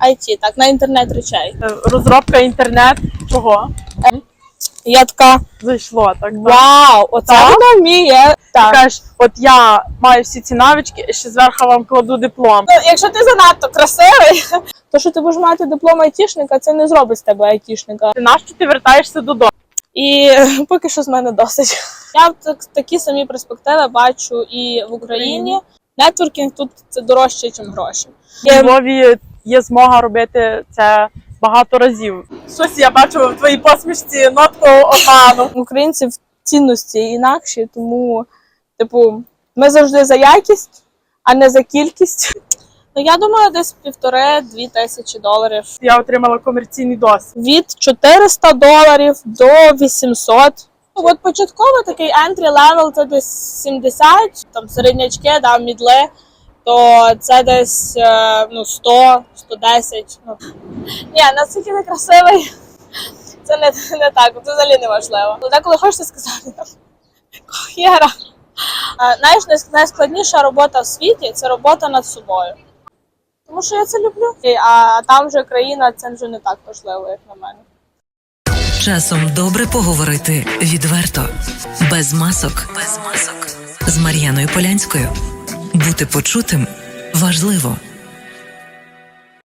IT, так, на інтернет речей. Е, Розробка інтернет. Чого? Я така, Зайшло так. вау, оце вона вміє. Так. Кажеш, от я маю всі ці навички, і ще зверху вам кладу диплом. Ну, якщо ти занадто красивий, то що ти будеш мати диплом айтішника, це не зробить з тебе айтішника. Ти нащо ти вертаєшся додому? І е, поки що з мене досить. Я в так- такі самі перспективи бачу і в Україні. Нетворкінг тут це дорожче, ніж гроші. Львові є змога робити це багато разів. Щось я бачу в твоїй посмішці нотку обману. В українців цінності інакші, тому, типу, ми завжди за якість, а не за кількість. Ну, я думаю, десь півтори-дві тисячі доларів. Я отримала комерційний досвід. Від 400 доларів до 800. Ну, От початково такий entry level це десь 70, там середнячки, да, мідли, то це десь е, ну, 100, 110. Ну. Ні, наскільки не красивий, це не, не так, це взагалі не важливо. Але деколи хочеться сказати, кохєра. Знаєш, найскладніша робота в світі це робота над собою. Тому що я це люблю. А там вже країна це вже не так важливо, як на мене. Часом добре поговорити відверто, без масок, без масок з Мар'яною Полянською. Бути почутим важливо.